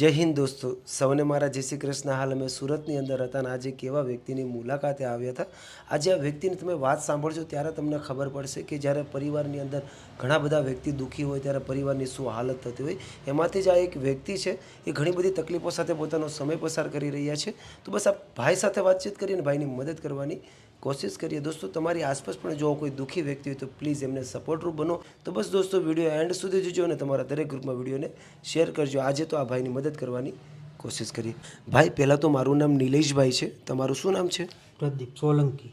જય હિન્દ દોસ્તો. સૌને મારા જય શ્રી કૃષ્ણ. હાલ અમે સુરતની અંદર હતા અને આજે કેવા વ્યક્તિની મુલાકાતે આવ્યા હતા. આજે આ વ્યક્તિની તમે વાત સાંભળશો ત્યારે તમને ખબર પડશે કે જ્યારે પરિવારની અંદર ઘણા બધા વ્યક્તિ દુઃખી હોય ત્યારે પરિવારની શું હાલત થતી હોય, એમાંથી જ આ એક વ્યક્તિ છે, એ ઘણી બધી તકલીફો સાથે પોતાનો સમય પસાર કરી રહ્યા છે. તો બસ આ ભાઈ સાથે વાતચીત કરીને ભાઈની મદદ કરવાની કોશિશ કરીએ. દોસ્તો તમારી આસપાસ પણ જો કોઈ દુઃખી વ્યક્તિ હોય તો પ્લીઝ એમને સપોર્ટરૂપ બનો. તો બસ દોસ્તો વીડિયો એન્ડ સુધી જોજો અને તમારા દરેક ગ્રુપમાં વિડીયોને શેર કરજો. આજે તો આ ભાઈની મદદ કરવાની કોશિશ કરીએ. ભાઈ પહેલાં તો મારું નામ નિલેશભાઈ છે. તમારું શું નામ છે? પ્રદીપ સોલંકી.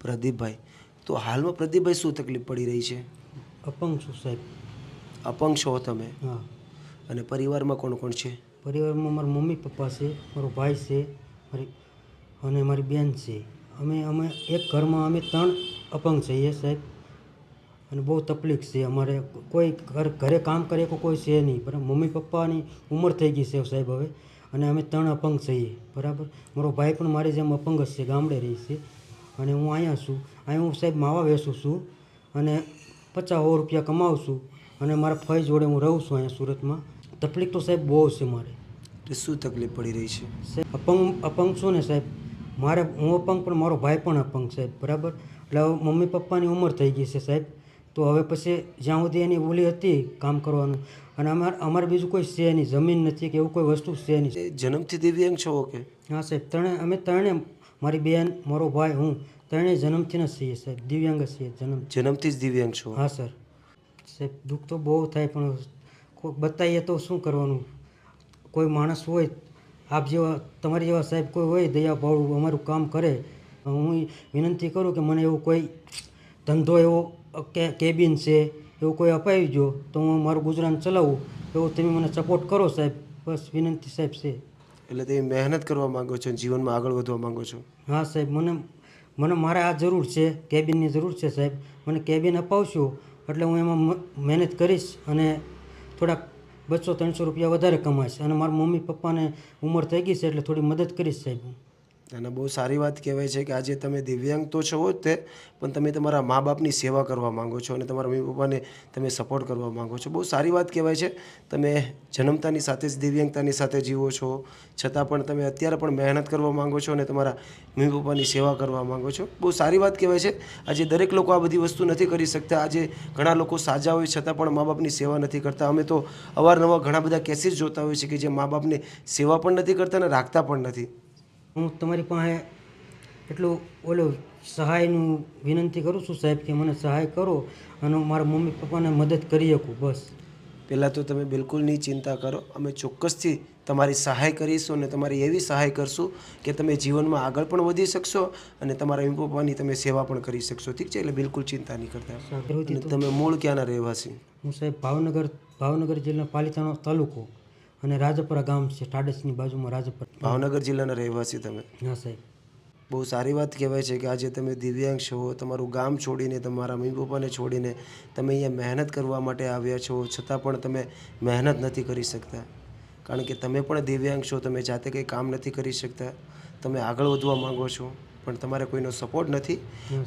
પ્રદીપભાઈ. તો હાલમાં પ્રદીપભાઈ શું તકલીફ પડી રહી છે? અપંગ છું સાહેબ. અપંગ છો તમે? હા. અને પરિવારમાં કોણ કોણ છે? પરિવારમાં મારા મમ્મી પપ્પા છે મારો ભાઈ છે મારી અને મારી બેન છે. અમે અમે એક ઘરમાં અમે ત્રણ અપંગ છીએ સાહેબ. અને બહુ તકલીફ છે. અમારે કોઈ ઘર ઘરે કામ કરે કોઈ કોઈ છે નહીં. બરાબર? મમ્મી પપ્પાની ઉંમર થઈ ગઈ છે સાહેબ હવે. અને અમે ત્રણ અપંગ છીએ. બરાબર? મારો ભાઈ પણ મારી જેમ અપંગ જ છે ગામડે રહી છે. અને હું અહીંયા છું. અહીંયા હું સાહેબ માવા વેચું છું અને પચાસ સો રૂપિયા કમાવું છું. અને મારા ફઈ જોડે હું રહું છું અહીંયા સુરતમાં. તકલીફ તો સાહેબ બહુ છે મારે. શું તકલીફ પડી રહી છે? સાહેબ અપંગ અપંગ છું ને સાહેબ. મારે હું અપંગ પણ મારો ભાઈ પણ અપંગ સાહેબ બરાબર? એટલે હવે મમ્મી પપ્પાની ઉંમર થઈ ગઈ છે સાહેબ. તો હવે પછી જ્યાં સુધી એની ઓલી હતી કામ કરવાનું અને અમારે અમારે બીજું કોઈ છે નહીં જમીન નથી કે એવું કોઈ વસ્તુ છે નહીં. જન્મથી દિવ્યાંગ છો કે? હા સાહેબ ત્રણે અમે ત્રણે મારી બેન મારો ભાઈ હું ત્રણેય જન્મથી જ છીએ સાહેબ દિવ્યાંગ જ છીએ જન્મ. જન્મથી જ દિવ્યાંગ છો? હા સર. સાહેબ દુઃખ તો બહુ થાય પણ બતાવીએ તો શું કરવાનું? કોઈ માણસ હોય આપ જેવા તમારી જેવા સાહેબ કોઈ હોય દયા ભાવડું અમારું કામ કરે હું વિનંતી કરું કે મને એવું કોઈ ધંધો એવો કેબિન છે એવું કોઈ અપાવી જો તો હું મારું ગુજરાન ચલાવું એવું તમે મને સપોર્ટ કરો સાહેબ. બસ વિનંતી સાહેબ છે. એટલે તમે મહેનત કરવા માંગો છો જીવનમાં આગળ વધવા માંગો છો? હા સાહેબ મને મને મારે આ જરૂર છે કેબિનની જરૂર છે સાહેબ. મને કેબિન અપાવશો એટલે હું એમાં મહેનત કરીશ અને થોડાક બસો, ત્રણસો રૂપિયા વધારે કમાઈશ અને મારા મમ્મી પપ્પાને ઉંમર થઈ ગઈ છે એટલે થોડી મદદ કરીશ સાહેબ હું. અને બહુ સારી વાત કહેવાય છે કે આજે તમે દિવ્યાંગ તો છો જ તે, પણ તમે તમારા મા બાપની સેવા કરવા માંગો છો અને તમારા મમ્મી પપ્પાને તમે સપોર્ટ કરવા માંગો છો. બહુ સારી વાત કહેવાય છે. તમે જન્મતાની સાથે જ દિવ્યાંગતાની સાથે જીવો છો. છતાં પણ તમે અત્યારે પણ મહેનત કરવા માંગો છો અને તમારા મમ્મી પપ્પાની સેવા કરવા માંગો છો. બહુ સારી વાત કહેવાય છે. આજે દરેક લોકો આ બધી વસ્તુ નથી કરી શકતા. આજે ઘણા લોકો સાજા હોય છતાં પણ મા બાપની સેવા નથી કરતા. અમે તો અવારનવાર ઘણા બધા કેસીસ જોતા હોઈએ છીએ કે જે મા બાપની સેવા પણ નથી કરતા અને રાખતા પણ નથી. હું તમારી પાસે એટલું ઓલું સહાયનું વિનંતી કરું છું સાહેબ કે મને સહાય કરો અને હું મારા મમ્મી પપ્પાને મદદ કરી શકું બસ. પહેલાં તો તમે બિલકુલ નહીં ચિંતા કરો. અમે ચોક્કસથી તમારી સહાય કરીશું અને તમારી એવી સહાય કરશું કે તમે જીવનમાં આગળ પણ વધી શકશો અને તમારા મમ્મી પપ્પાની તમે સેવા પણ કરી શકશો. ઠીક છે? એટલે બિલકુલ ચિંતા નહીં કરતા. તમે મૂળ ક્યાંના રહેવાસી? હું સાહેબ ભાવનગર ભાવનગર જિલ્લા પાલિતાનો તાલુકો. અને રાજપરા ગામ છે ટાડસની બાજુમાં રાજપરા. ભાવનગર જિલ્લાના રહેવાસી તમે? હા સાહેબ. બહુ સારી વાત કહેવાય છે કે આજે તમે દિવ્યાંગ છો તમારું ગામ છોડીને તમારા મમ્મી પપ્પાને છોડીને તમે અહીંયા મહેનત કરવા માટે આવ્યા છો છતાં પણ તમે મહેનત નથી કરી શકતા. કારણ કે તમે પણ દિવ્યાંગ છો તમે જાતે કંઈ કામ નથી કરી શકતા. તમે આગળ વધવા માંગો છો. પણ તમારે કોઈનો સપોર્ટ નથી.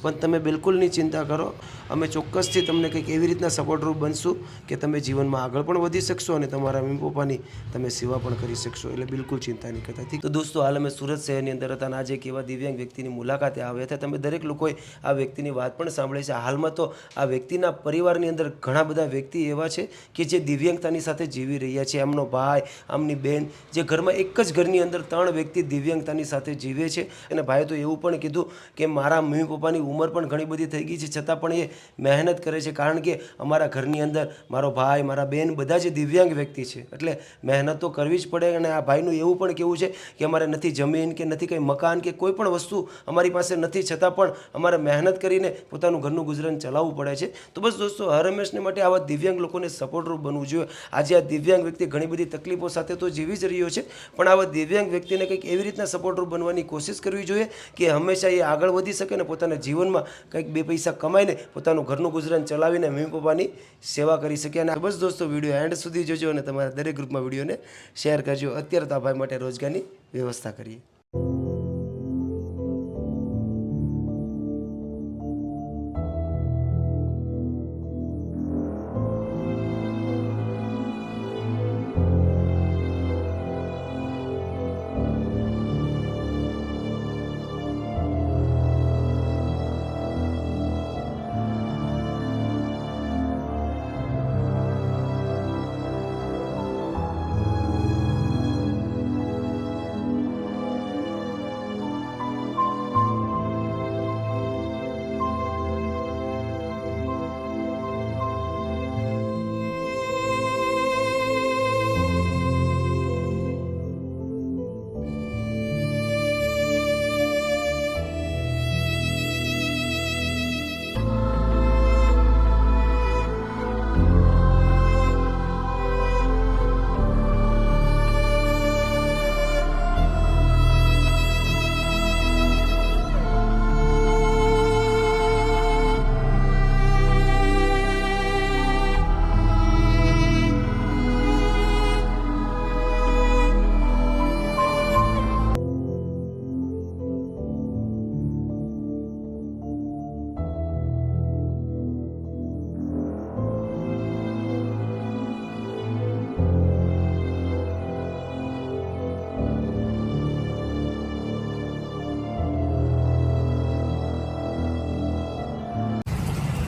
પણ તમે બિલકુલ નહીં ચિંતા કરો. અમે ચોક્કસથી તમને કંઈક એવી રીતના સપોર્ટરૂપ બનશું કે તમે જીવનમાં આગળ પણ વધી શકશો અને તમારા મમ્મી પપ્પાની તમે સેવા પણ કરી શકશો એટલે બિલકુલ ચિંતા નહીં કરતા તો દોસ્તો હાલ અમે સુરત શહેરની અંદર હતા અને આજે એક એવા દિવ્યાંગ વ્યક્તિની મુલાકાતે આવ્યા હતા. તમે દરેક લોકોએ આ વ્યક્તિની વાત પણ સાંભળી છે. હાલમાં તો આ વ્યક્તિના પરિવારની અંદર ઘણા બધા વ્યક્તિ એવા છે કે જે દિવ્યાંગતાની સાથે જીવી રહ્યા છે. એમનો ભાઈ આમની બેન જે ઘરમાં એક જ ઘરની અંદર ત્રણ વ્યક્તિ દિવ્યાંગતાની સાથે જીવે છે. અને ભાઈ તો એવું પણ કીધું કે મારા મમ્મી પપ્પાની ઉંમર પણ ઘણી બધી થઈ ગઈ છે. છતાં પણ એ મહેનત કરે છે. કારણ કે અમારા ઘરની અંદર મારો ભાઈ, મારા બેન બધા જ દિવ્યાંગ વ્યક્તિ છે. એટલે મહેનત તો કરવી જ પડે અને આ ભાઈનું એવું પણ કેવું છે કે અમારે નથી જમીન કે નથી કંઈ મકાન કે કોઈ પણ વસ્તુ અમારી પાસે નથી. છતાં પણ અમારે મહેનત કરીને પોતાનું ઘરનું ગુજરાન ચલાવવું પડે છે. તો બસ દોસ્તો, હર હંમેશને માટે આવા દિવ્યાંગ લોકોને સપોર્ટરૂપ બનવું જોઈએ. આજે આ દિવ્યાંગ વ્યક્તિ ઘણી બધી તકલીફો સાથે તો જીવી જ રહ્યો છે. પણ આવા દિવ્યાંગ વ્યક્તિને કંઈક એવી રીતના સપોર્ટરૂપ બનવાની કોશિશ કરવી જોઈએ કે હંમેશા એ આગળ વધી શકે ને પોતાના જીવનમાં કંઈક બે પૈસા કમાઈને પોતાનું ઘરનું ગુજરાન ચલાવીને મમ્મી પપ્પાની સેવા કરી શકે. અને બસ દોસ્તો વીડિયો એન્ડ સુધી જોજો અને તમારા દરેક ગ્રુપમાં વિડીયોને શેર કરજો. અત્યારે તો આ ભાઈ માટે રોજગારની વ્યવસ્થા કરીએ.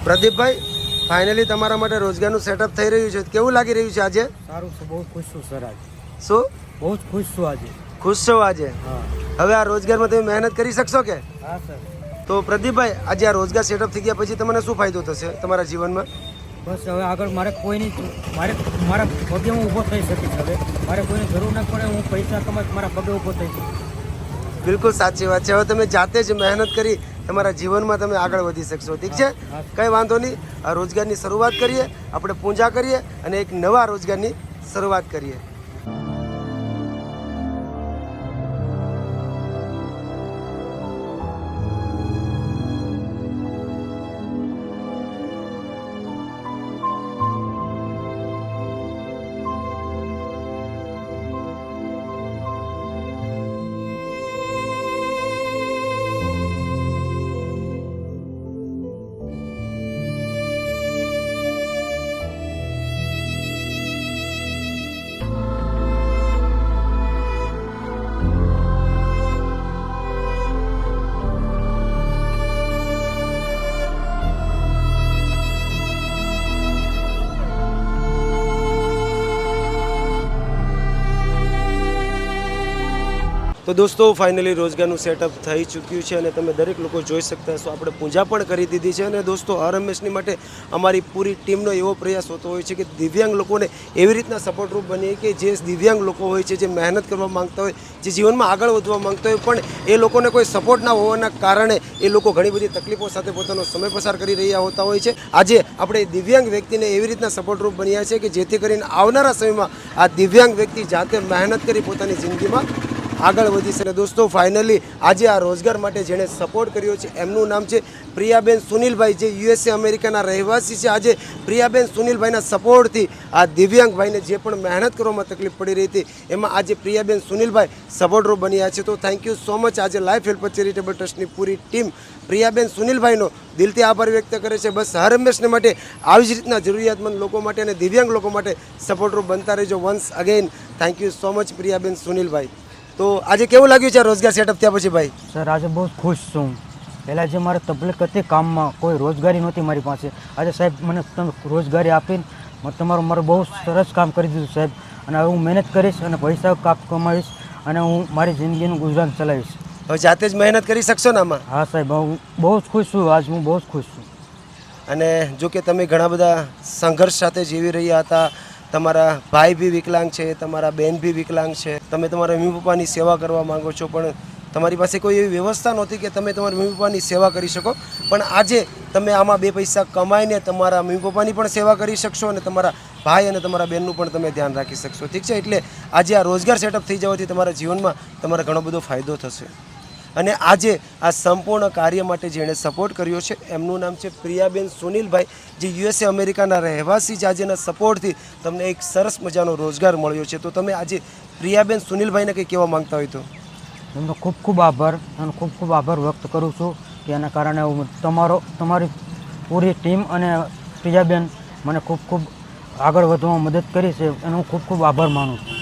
પ્રદીપભાઈ ફાઇનલી તમારા માટે રોજગારનું સેટઅપ થઈ રહ્યું છે. કેવું લાગી રહ્યું છે આજે? સારું છું બહુ ખુશ છું સર આજે. શું? બહુ જ ખુશ છું આજે. ખુશ છો આજે? હા. હવે આ રોજગારમાં તમે મહેનત કરી શકશો કે? હા સર. તો પ્રદીપભાઈ આજે આ રોજગાર સેટઅપ થઈ ગયા પછી તમને શું ફાયદો થશે તમારા જીવનમાં? બસ હવે આગળ મારે કોઈની મારે મારા પગે હું ઊભો થઈ શકીશ હવે. મારે કોઈની જરૂર ન પડે હું પૈસા કમાઈ મારા પગે ઊભો થઈ શકું બિલકુલ સાચી વાત છે. હવે તમે જાતે જ મહેનત કરી તમારા જીવનમાં તમે આગળ વધી શકશો, ઠીક છે. કંઈ વાંધો નહીં રોજગારની શરૂઆત કરીએ, આપણે પૂજા કરીએ અને એક નવા રોજગારની શરૂઆત કરીએ તો દોસ્તો ફાઇનલી રોજગારનું સેટઅપ થઈ ચૂક્યું છે અને તમે દરેક લોકો જોઈ શકતા હશો. આપણે પૂજા પણ કરી દીધી છે અને દોસ્તો આરએમએસની માટે અમારી પૂરી ટીમનો એવો પ્રયાસ હોતો હોય છે કે દિવ્યાંગ લોકોને એવી રીતના સપોર્ટરૂપ બનીએ કે જે દિવ્યાંગ લોકો હોય છે, જે મહેનત કરવા માંગતા હોય, જે જીવનમાં આગળ વધવા માંગતા હોય, પણ એ લોકોને કોઈ સપોર્ટ ના હોવાના કારણે એ લોકો ઘણી બધી તકલીફો સાથે પોતાનો સમય પસાર કરી રહ્યા હોતા હોય છે. આજે આપણે દિવ્યાંગ વ્યક્તિને એવી રીતના સપોર્ટરૂપ બન્યા છે કે જેથી કરીને આવનારા સમયમાં આ દિવ્યાંગ વ્યક્તિ જાતે મહેનત કરી પોતાની જિંદગીમાં આગળ વધી શકે. દોસ્તો ફાઇનલી આજે આ રોજગાર માટે જેણે સપોર્ટ કર્યો છે, એમનું નામ છે પ્રિયાબેન સુનિલભાઈ, જે યુએસએ અમેરિકાના રહેવાસી છે. આજે પ્રિયાબેન સુનિલભાઈના સપોર્ટથી આ દિવ્યાંગભાઈને જે પણ મહેનત કરવામાં તકલીફ પડી રહી હતી, એમાં આજે પ્રિયાબેન સુનિલભાઈ સપોર્ટરો બન્યા છે. તો થેન્ક યુ સો મચ આજે લાઈફ હેલ્પર ચેરિટેબલ ટ્રસ્ટની પૂરી ટીમ પ્રિયાબેન સુનિલભાઈનો દિલથી આભાર વ્યક્ત કરે છે. બસ હર હંમેશને માટે આવી જ રીતના જરૂરિયાતમંદ લોકો માટે અને દિવ્યાંગ લોકો માટે સપોર્ટરો બનતા રહેજો. Once again thank you so much Priyaben સુનિલભાઈ. તો આજે કેવું લાગ્યું છે રોજગાર સેટઅપ થયા પછી ભાઈ? સર આજે બહુ ખુશ છું. પહેલાં જે મારે તકલીફ હતી કામમાં કોઈ રોજગારી નહોતી મારી પાસે. આજે સાહેબ મને તમે રોજગારી આપીને તમારું મારું બહુ સરસ કામ કરી દીધું સાહેબ. અને હવે હું મહેનત કરીશ અને પૈસા કાપ કમાવીશ અને હું મારી જિંદગીનું ગુજરાન ચલાવીશ. હવે જાતે જ મહેનત કરી શકશો ને આમાં? હા સાહેબ હું બહુ જ ખુશ છું. આજ હું બહુ જ ખુશ છું. અને જો કે તમે ઘણા બધા સંઘર્ષ સાથે જીવી રહ્યા હતા તમારા ભાઈ બી વિકલાંગ છે, તમારા બેન બી વિકલાંગ છે, તમે તમારા મમ્મી પપ્પાની સેવા કરવા માંગો છો, પણ તમારી પાસે કોઈ એવી વ્યવસ્થા નહોતી કે તમે તમારા મમ્મી પપ્પાની સેવા કરી શકો. પણ આજે તમે આમાં બે પૈસા કમાઈને તમારા મમ્મી પપ્પાની પણ સેવા કરી શકશો અને તમારા ભાઈ અને તમારા બેનનું પણ તમે ધ્યાન રાખી શકશો. ઠીક છે? એટલે આજે આ રોજગાર સેટઅપ થઈ જવાથી તમારા જીવનમાં તમારે ઘણો બધો ફાયદો થશે. અને આજે આ સંપૂર્ણ કાર્ય માટે જેણે સપોર્ટ કર્યો છે એમનું નામ છે પ્રિયાબેન સુનિલભાઈ જે યુએસએ અમેરિકાના રહેવાસી છે. આજેના સપોર્ટથી તમને એક સરસ મજાનો રોજગાર મળ્યો છે. તો તમે આજે પ્રિયાબેન સુનિલભાઈને કંઈ કહેવા માગતા હોય તો? એમનો ખૂબ ખૂબ આભાર. અને ખૂબ ખૂબ આભાર વ્યક્ત કરું છું કે એના કારણે હું તમારો તમારી પૂરી ટીમ અને પ્રિયાબેન મને ખૂબ ખૂબ આગળ વધવામાં મદદ કરી છે. એનો હું ખૂબ ખૂબ આભાર માનું છું.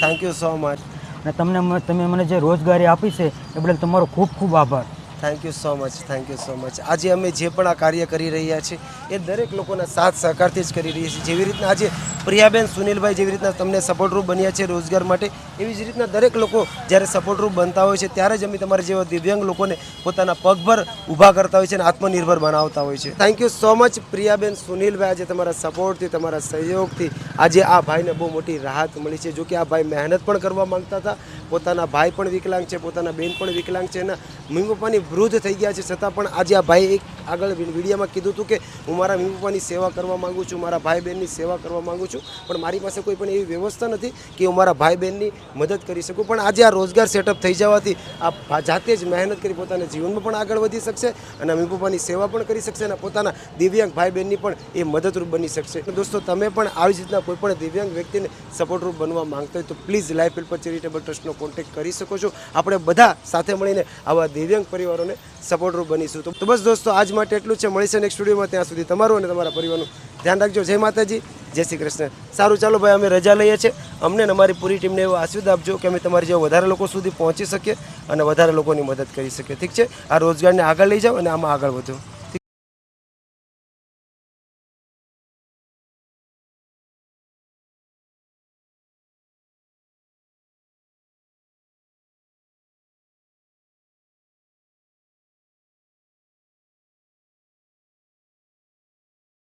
થેન્ક યુ સો મચ અને તમને તમે મને જે રોજગારી આપી છે, એ બદલ તમારો ખૂબ ખૂબ આભાર. Thank you so much thank you so much આજે અમે જે પણ આ કાર્ય કરી રહ્યા છીએ, એ દરેક લોકોના સાથ સહકારથી જ કરી રહ્યા છીએ. જેવી રીતના આજે પ્રિયાબેન સુનિલભાઈ જેવી રીતના તમને સપોર્ટરૂપ બન્યા છે રોજગાર માટે. એવી જ રીતના દરેક લોકો જ્યારે સપોર્ટરૂપ બનતા હોય છે, ત્યારે જ અમે તમારા જેવા દિવ્યાંગ લોકોને પોતાના પગભર ઊભા કરતા હોય છે અને આત્મનિર્ભર બનાવતા હોય છે. થેન્ક યુ સો મચ પ્રિયાબેન સુનિલભાઈ. આજે તમારા સપોર્ટથી તમારા સહયોગથી આજે આ ભાઈને બહુ મોટી રાહત મળી છે. જો કે આ ભાઈ મહેનત પણ કરવા માંગતા હતા. પોતાના ભાઈ પણ વિકલાંગ છે, પોતાના બેન પણ વિકલાંગ છે એના મમ્મી પપ્પાની વૃદ્ધ થઈ ગયા છે. છતાં પણ આજે આ ભાઈ એક આગળ વિડીયોમાં કીધું હતું કે હું મારા મમ્મી પપ્પાની સેવા કરવા માંગુ છું, મારા ભાઈ બહેનની સેવા કરવા માંગુ છું, પણ મારી પાસે કોઈ પણ એવી વ્યવસ્થા નથી કે હું મારા ભાઈ બહેનની મદદ કરી શકું. પણ આજે આ રોજગાર સેટઅપ થઈ જવાથી આ જાતે જ મહેનત કરી પોતાના જીવનમાં પણ આગળ વધી શકશે અને મમ્મી પપ્પાની સેવા પણ કરી શકશે અને પોતાના દિવ્યાંગ ભાઈ બહેનની પણ એ મદદરૂપ બની શકશે. દોસ્તો, તમે પણ આવી રીતના કોઈ પણ દિવ્યાંગ વ્યક્તિને સપોર્ટરૂપ બનવા માંગતા હોય તો પ્લીઝ લાઈફ હેલ્પર ચેરિટેબલ ટ્રસ્ટનો કોન્ટેક્ટ કરી શકો છો. આપણે બધા સાથે મળીને આવા દિવ્યાંગ પરિવારોને સપોર્ટરૂપ બનીશું. તો બસ દોસ્તો, આજ માટે એટલું છે. મળીશું નેક્સ્ટ સ્ટુડિયોમાં ત્યાં સુધી તમારું અને તમારા પરિવારનું ધ્યાન રાખજો. જય માતાજી. જય શ્રી કૃષ્ણ. સારું, ચાલો ભાઈ, અમે રજા લઈએ છીએ. અમને અમારી પૂરી ટીમને એવો આશીર્વાદ આપજો કે અમે તમારી જેવા વધારે લોકો સુધી પહોંચી શકીએ અને વધારે લોકોની મદદ કરી શકીએ. ઠીક છે? આ રોજગારને આગળ લઈ જાઓ અને આમાં આગળ વધો.